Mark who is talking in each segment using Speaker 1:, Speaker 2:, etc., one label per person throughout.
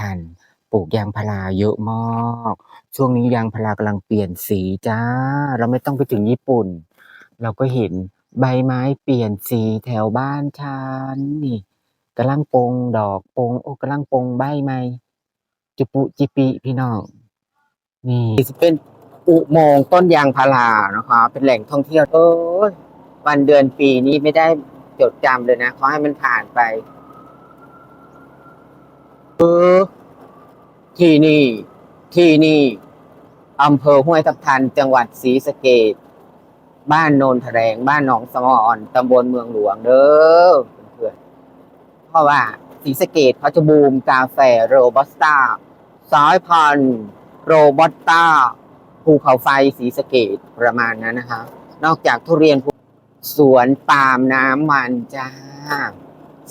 Speaker 1: กัน ปลูกยางพาราเยอะมาก ช่วงนี้ยางพารากำลังเปลี่ยนสีจ้า เราไม่ต้องไปถึงญี่ปุ่น เราก็เห็นใบไม้เปลี่ยนสีแถวบ้านฉันนี่กำลังโปงดอกโปงโอ้กำลังโปงใบใหม่จุปุจิปิพี่น้องนี่จะเป็นอุโมงค์ต้นยางพารานะคะ เป็นแหล่งท่องเที่ยวเอ้ยวันเดือนปีนี้ไม่ได้จดจำเลยนะขอให้มันผ่านไป เออที่นี่ ที่นี่อำเภอห้วยทับทัน จังหวัดศรีสะเกดบ้านโนนแถลงบ้านหนองสมออนตำบลเมืองหลวงเด้อเพื่อนเพราะว่าศรีสะเกดเขาจะบูมกาแฟโรบัสต้าสายพันธุ์โรบัสต้าภูเขาไฟศรีสะเกดประมาณนั้นนะคะ นอกจากทุเรียนสวนปาล์มน้ำมันจ้า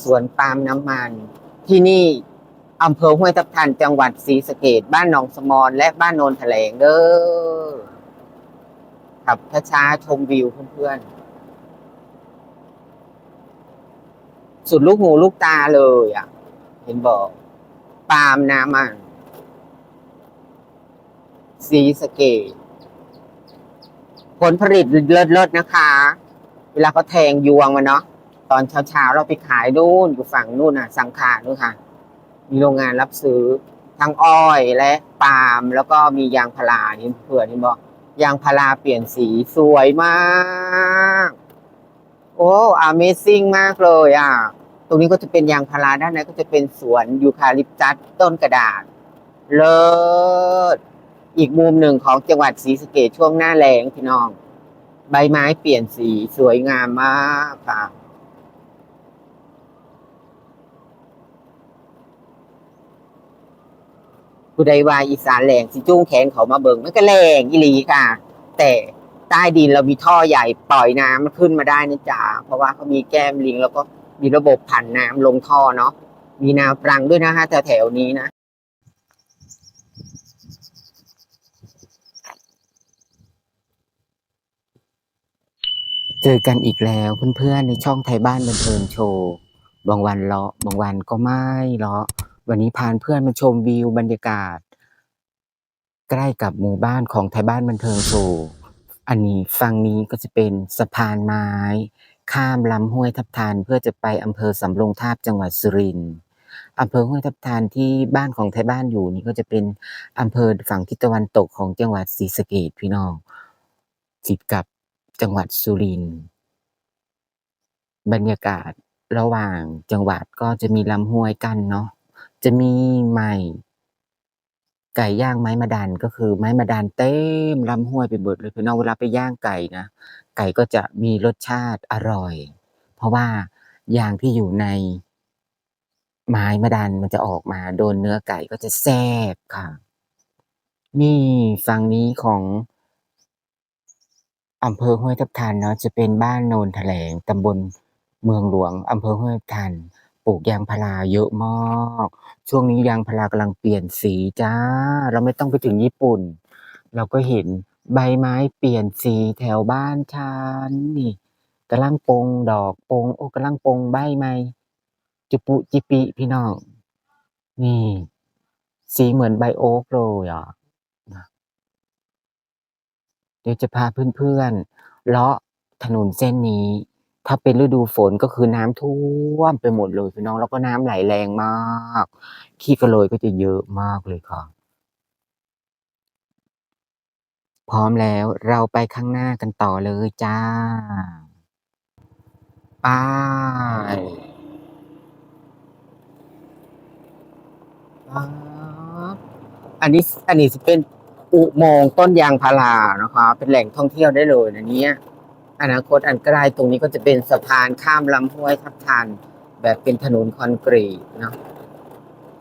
Speaker 1: สวนปาล์มน้ำมัน ที่นี่ อำเภอห้วยทับทันจังหวัดศรีสะเกดบ้านหนองสมอนและบ้านโนนแถลงเด้อขับช้าๆชมวิวเพื่อนๆ สุดลูกหูลูกตาเลยอะ เห็นบอกปามน้ำมันศรีสะเกดผลผลิตเลิศๆนะคะ เวลาเขาแทงยวงมาเนาะตอนเช้าๆเราไปขายนู่นอยู่ฝั่งนู่นน่ะ สังขานู่นค่ะ มีโรงงานรับซื้อทั้งอ้อยและปาล์มแล้วก็มียางพารานี่เผื่อนี่บอกยางพาราเปลี่ยนสีสวยมาก โอ้ Amazing มากเลยอะ ตรงนี้ก็จะเป็นยางพาราด้านในก็จะเป็นสวนยูคาลิปตัสต้นกระดาษ เลิศ อีกมุมหนึ่งของจังหวัดศรีสะเกดช่วงหน้าแล้งพี่น้อง ใบไม้เปลี่ยนสีสวยงามมากค่ะ ผู้ใดว่าอีสานแรงสิจุ้งแขนเขามาเบิงมันก็แรงอีหลีค่ะ แต่ใต้ดินเรามีท่อใหญ่ปล่อยน้ำมันขึ้นมาได้นะจ๊ะเพราะว่าเขามีแก้มลิงแล้วก็มีระบบผ่านน้ำลงท่อเนาะมีแนวปรังด้วยนะฮะแถวๆนี้นะเจอกันอีกแล้วเพื่อนๆในช่องไทยบ้านบันเทิงโชว์ บางวันเลาะบางวันก็ไม่เลาะ วันนี้พาเพื่อนมาชมวิวบรรยากาศ ใกล้กับหมู่บ้านของไทยบ้านบันเทิงโชว์อันนี้ฝั่งนี้ก็จะเป็นสะพานไม้ ข้ามลำห้วยทับทันเพื่อจะไปอำเภอสำโรงทาบจังหวัดสุรินทร์อำเภอห้วยทับทันที่บ้านของไทยบ้านอยู่นี่ก็จะเป็นอำเภอฝั่งทิศตะวันตกของจังหวัดศรีสะเกษพี่น้องติดกับจังหวัดสุรินทร์บรรยากาศระหว่างจังหวัดก็จะมีลำห้วยกันเนาะ จะมีไม้ไก่ย่างไม้มาดันก็คือไม้มาดันเต็มลำห้วยไปหมดเลยพี่น้องเวลาไปย่างไก่นะไก่ก็จะมีรสชาติอร่อย เพราะว่ายางที่อยู่ใน ไม้มาดันมันจะออกมาโดนเนื้อไก่ก็จะแซ่บค่ะนี่ฝั่งนี้ของอำเภอห้วยทับทันเนาะจะเป็นบ้านโนนแถลงตำบลเมืองหลวงอำเภอห้วยทับทัน ปลูกยางพาราเยอะมาก ช่วงนี้ยางพารากำลังเปลี่ยนสีจ้า เราไม่ต้องไปถึงญี่ปุ่น เราก็เห็นใบไม้เปลี่ยนสีแถวบ้านฉันนี่กำลังปงดอกปงโอ้กำลังปงใบใหม่จุปุจิปิพี่น้อง นี่ สีเหมือนใบโอ๊กเลยอะเดี๋ยวจะพาเพื่อนๆเลาะถนนเส้นนี้ ถ้าเป็นฤดูฝนก็คือน้ำท่วมไปหมดเลยพี่น้องแล้วก็น้ำไหลแรงมากขี้กระโหลยก็จะเยอะมากเลยค่ะ พร้อมแล้วเราไปข้างหน้ากันต่อเลยจ้าไปอันนี้อันนี้จะเป็นอุโมงค์ต้นยางพารานะคะ เป็นแหล่งท่องเที่ยวได้เลยนะเนี้ย อนาคตอันใกล้ตรงนี้ก็จะเป็นสะพานข้ามลำห้วยทับทัน แบบเป็นถนนคอนกรีตเนาะ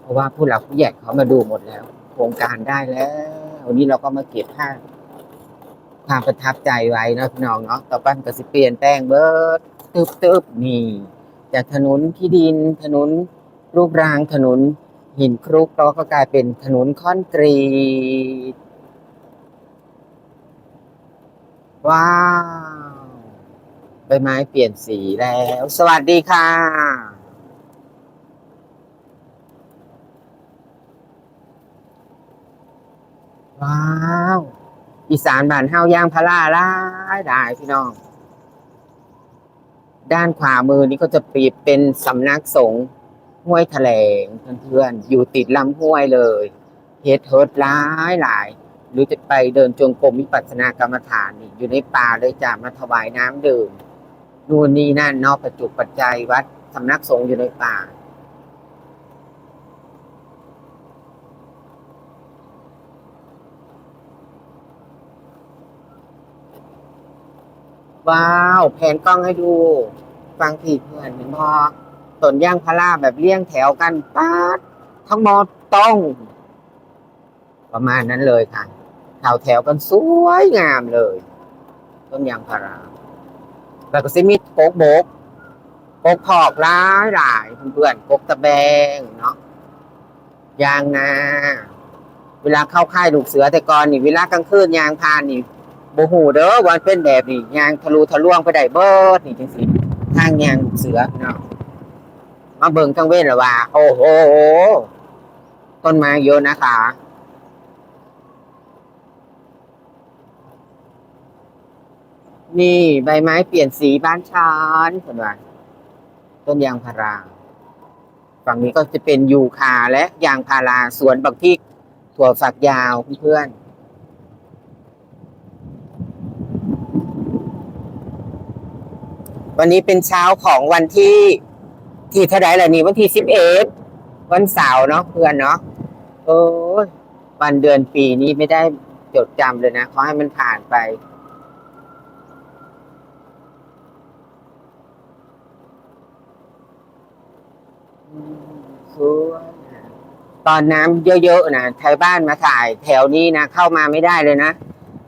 Speaker 1: เพราะว่าผู้หลักผู้ใหญ่เขามาดูหมดแล้ว โครงการได้แล้ววันนี้เราก็มาเก็บภาพความประทับใจไว้นะพี่น้องเนาะต่อไปก็สิเปลี่ยนแปลงเบิร์ดตึบตึบนี่จากถนนที่ดินถนนรูปรางถนนหินครุกแล้วก็กลายเป็นถนนคอนกรีตว้าว ใบไม้เปลี่ยนสีแล้ว สวัสดีค่ะ ว้าว อีสานบ้านเฮาย่างพาราลายหลายพี่น้อง ด้านขวามือนี้ก็จะปีเป็นสำนักสงฆ์ห้วยแถลงเพื่อนๆอยู่ติดลำห้วยเลยเฮ็ดเฮิร์ดหลายหลายหรือจะไปเดินจงกรมวิปัสสนากรรมฐานนี่อยู่ในป่าเลยจ้ะมาถวายน้ำดื่ม นู่นนี่นั่นนอกประจุปัจจัยวัดสำนักสงฆ์อยู่ในป่า ว้าว แผนกล้องให้ดู ฟังผิดเพื่อนเห็นพอต้นย่างพาราแบบเลี้ยงแถวกันป๊าดทั้งหมดต้อง ประมาณนั้นเลยค่ะแถวแถวกันสวยงามเลย ต้นยางพารา แล้วก็ซิมิดโกกโบกโกกพอกร้ายหลายเพื่อนๆโกกตะแบงเนาะยางนาเวลาเข้าค่ายลูกเสือแต่ก่อนนี่เวลากลางคืนยางพานนี่โบหูเด้อวันเป็นแบบนี้ยางทะลุทะลวงไปได้เบิดนี่จังสิทางยางลูกเสือเนาะมาเบิ่งทั้งเว้นละว่า โอ้โหต้นไม้เยอะนะคะ นี่ใบไม้เปลี่ยนสีบ้านชานคนว่าต้นยางพารา ฝั่งนี้ก็จะเป็นยูคาและยางพาราสวนบักพริกถั่วฝักยาวเพื่อนวันนี้เป็นเช้าของวันที่ที่เท่าไรล่ะนี่วันที่สิบเอ็ดวันเสาร์เนาะเพื่อนเนาะโอ้ยวันเดือนปีนี้ไม่ได้จดจำเลยนะขอให้มันผ่านไป อืมสวยนะ ตอนน้ำเยอะๆนะไทยบ้านมาถ่ายแถวนี้นะเข้ามาไม่ได้เลยนะ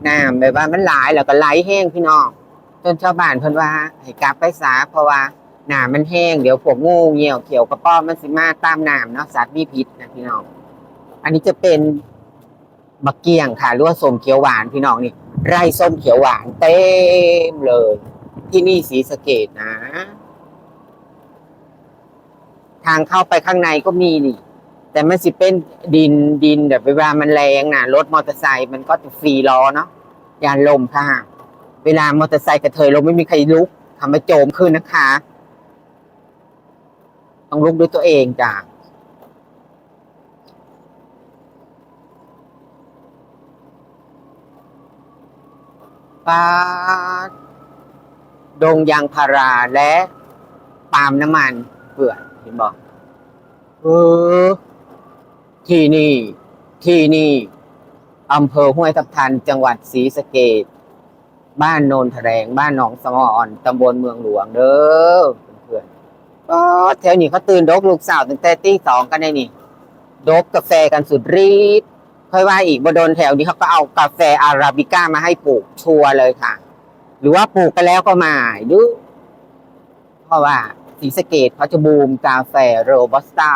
Speaker 1: น้ำแบบว่ามันหลายแล้วก็ไหลแห้งพี่น้องจนชาวบ้านเพิ่นว่าให้กลับไปสาเพราะว่าน้ำมันแห้งเดี๋ยวพวกงูเหี่ยวเขียวกระป้อมมันสิมาตามน้ำเนาะสัตว์มีพิษนะพี่น้อง อันนี้จะเป็นบักเกียงค่ะรือว่าส้มเขียวหวานพี่น้องนี่ ไร่ส้มเขียวหวานเต็มเลย ที่นี่สีสะเกดนะ ทางเข้าไปข้างในก็มีนี่ แต่มันสิเป็นดินดินแบบเวลามันแรงนะรถมอเตอร์ไซค์มันก็จะฟรีล้อเนาะยานลมค่ะ เวลามอเตอร์ไซค์กระเทยลงไม่มีใครลุกทำให้โจมขึ้นนะคะ ต้องลุกด้วยตัวเองจ้ะปาดงยางพาราและปาล์มน้ำมันเปื่อน เห็นบอกเออ ที่นี่ ที่นี่อำเภอห้วยทับทัน จังหวัดศรีสะเกดบ้านโนนแถลงบ้านหนองสมออนตำบลเมืองหลวงเด้อเพื่อนๆก็แถวนี้เขาตื่นดกลูกสาวตั้งแต่ตีสองกันได้นี่ดกกาแฟกันสุดรีดค่อยว่าอีกบโดนแถวนี้เขาก็เอากาแฟอาราบิก้ามาให้ปลูกชัวร์เลยค่ะ หรือว่าปลูกกันแล้วก็มาดูเพราะว่า ศรีสเกดเขาจะบูมกาแฟโรบัสต้า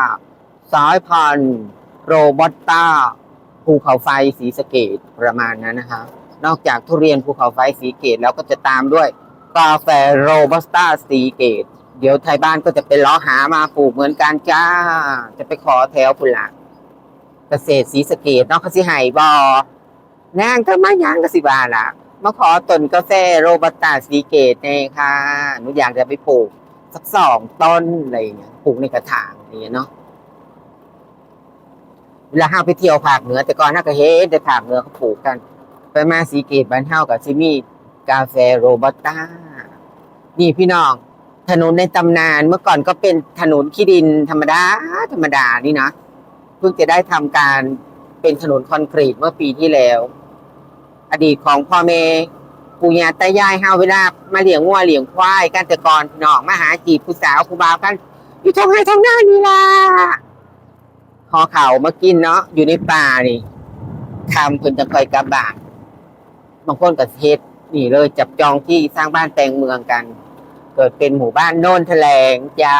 Speaker 1: สายพันธุ์โรบัสต้าภูเขาไฟศรีสเกดประมาณนั้นนะคะ นอกจากทุเรียนภูเขาไฟสีเกตแล้วก็จะตามด้วยกาแฟโรบัสต้าสีเกต เดี๋ยวไทยบ้านก็จะไปล้อหามาปลูกเหมือนกันจ้า จะไปขอแถวพุ่นละเกษตรสีสเกตนาะเขาสิไห้บอนางก็มายังก็สิบาละมาขอต้นกาแฟโรบัสต้าสีเกตเองค่ะหนูอยากจะไปปลูก สักสองต้นอะไรอย่างเงี้ยปลูกในกระถางอย่างเงี้ยเนาะเวลาห้าไปเที่ยวภาคเหนือ แต่ก่อนน่าก็เฮ็ดแต่ภาคเหนือเขาปลูกกัน ไปมาสีเกตบ้านเฮากับซิมีกาแฟโรบัสต้า นี่พี่น้องถนนในตำนานเมื่อก่อนก็เป็นถนนขี้ดินธรรมดาธรรมดานี่นะเพิ่งจะได้ทำการเป็นถนนคอนกรีตเมื่อปีที่แล้ว อดีตของพ่อแม่ ปู่ย่าตายายเฮาเวลามาเลี้ยงวัวเลี้ยงควายกันแต่ก่อนพี่น้องมาหาจีบผู้สาวผู้บ่าวกันอยู่ทางไหนทางหน้านี่ล่ะขอเขามากินเนาะอยู่ในป่านี่คำเพิ่นจะคอยกลับบ้านบางคนก็เฮ็ดนี่เลยจับจองที่สร้างบ้านแต่งเมืองกัน เกิดเป็นหมู่บ้านโน่นแถลงจ้า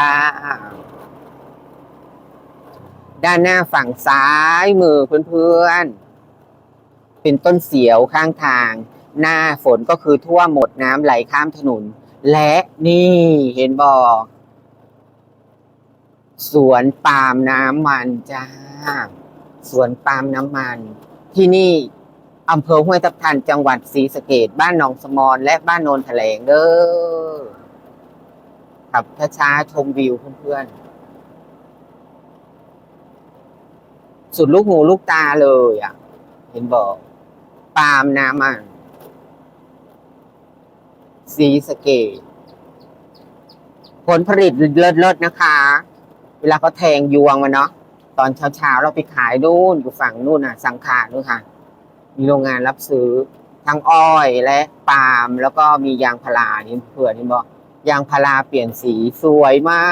Speaker 1: ด้านหน้าฝั่งซ้ายมือเพื่อนๆ เป็นต้นเสียวข้างทาง หน้าฝนก็คือท่วมหมดน้ำไหลข้ามถนน และนี่เห็นบอกสวนปาล์มน้ำมันจ้า สวนปาล์มน้ำมัน ที่นี่อำเภอห้วยทับทันจังหวัดศรีสะเกดบ้านหนองสมอนและบ้านโนนแถลงเด้อขับช้าๆชมวิวเพื่อนๆ สุดลูกหูลูกตาเลยอะ เห็นบอก ปาล์มน้ำมัน สีสเกตผลผลิตเลิศๆนะคะ เวลาเขาแทงยวงมาเนาะตอนเช้าๆเราไปขายนู่นอยู่ฝั่งนู่นน่ะ สังขานู่นค่ะ มีโรงงานรับซื้อทั้งอ้อยและปาล์มแล้วก็มียางพารานี่เผื่อนี่บอกยางพาราเปลี่ยนสีสวยมา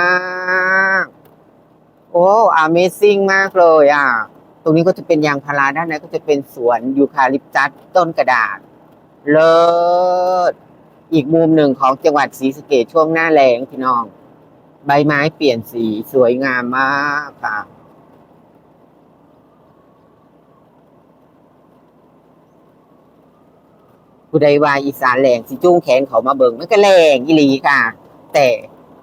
Speaker 1: ก โอ้ Amazing มากเลยอะ ตรงนี้ก็จะเป็นยางพาราด้านในก็จะเป็นสวนยูคาลิปตัสต้นกระดาษ เลิศ อีกมุมหนึ่งของจังหวัดศรีสะเกดช่วงหน้าแล้งพี่น้อง ใบไม้เปลี่ยนสีสวยงามมากค่ะผู้ใดว่าอีสานแหลงสิจุ้งแขนเขามาเบิงมันก็แรงอีหลีค่ะ แต่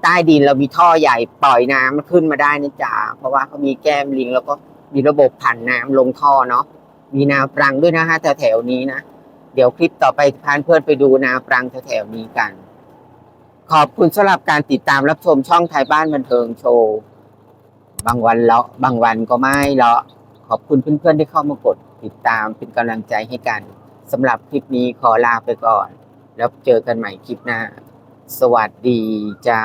Speaker 1: ใต้ดินเรามีท่อใหญ่ปล่อยน้ำมันขึ้นมาได้นะจ๊ะเพราะว่าเขามีแก้มลิงแล้วก็มีระบบผ่านน้ำลงท่อเนาะมีนาปรังด้วยนะฮะแถวๆนี้นะ เดี๋ยวคลิปต่อไปพานเพื่อนไปดูนาปรังแถวๆนี้กัน ขอบคุณสำหรับการติดตามรับชมช่องไทยบ้านบันเทิงโชว์บางวันเลาะบางวันก็ไม่เลาะขอบคุณเพื่อนๆที่เข้ามากดติดตามเป็นกำลังใจให้กันสำหรับคลิปนี้ขอลาไปก่อน แล้วเจอกันใหม่คลิปหน้า สวัสดีจ้า